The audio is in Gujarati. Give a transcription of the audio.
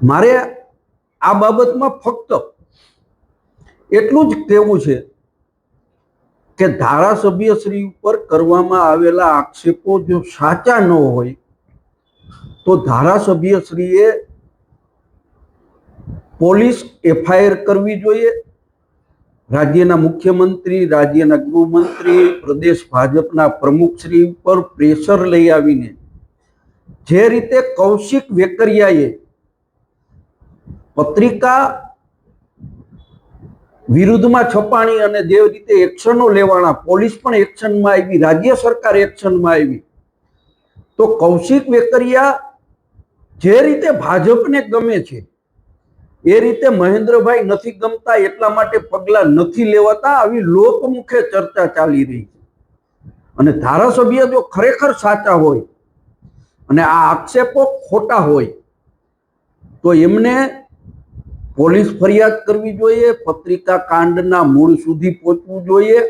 મારે આ બાબતમાં ફક્ત એટલું જ કહેવું છે કે ધારાસભ્ય શ્રી ઉપર કરવામાં આવેલા આક્ષેપો જો સાચા ન હોય, તો ધારાસભ્ય શ્રીએ પોલીસ એફઆઈઆર કરવી જોઈએ. રાજ્યના મુખ્યમંત્રી, રાજ્યના ગૃહમંત્રી, પ્રદેશ ભાજપના પ્રમુખશ્રી ઉપર પ્રેશર લઈ આવીને જે રીતે કૌશિક વેકરિયાએ પત્રિકા વિરુદ્ધમાં છપાણી અને જે રીતે એક્શનો લેવાના, પોલીસ પણ એક્શનમાં આવી, રાજ્ય સરકાર એક્શનમાં આવી. તો કૌશિક વેકરિયા જે રીતે ભાજપને ગમે છે, એ રીતે મહેન્દ્રભાઈ નથી ગમતા, એટલા માટે પગલાં નથી લેવાતા, આવી લોકમુખે ચર્ચા ચાલી રહી છે. અને ધારાસભ્ય જો ખરેખર સાચા હોય અને આ આક્ષેપો ખોટા હોય, તો એમને પોલીસ ફરિયાદ કરવી જોઈએ પત્રિકા કાંડના મૂળ સુધી પહોંચવું જોઈએ.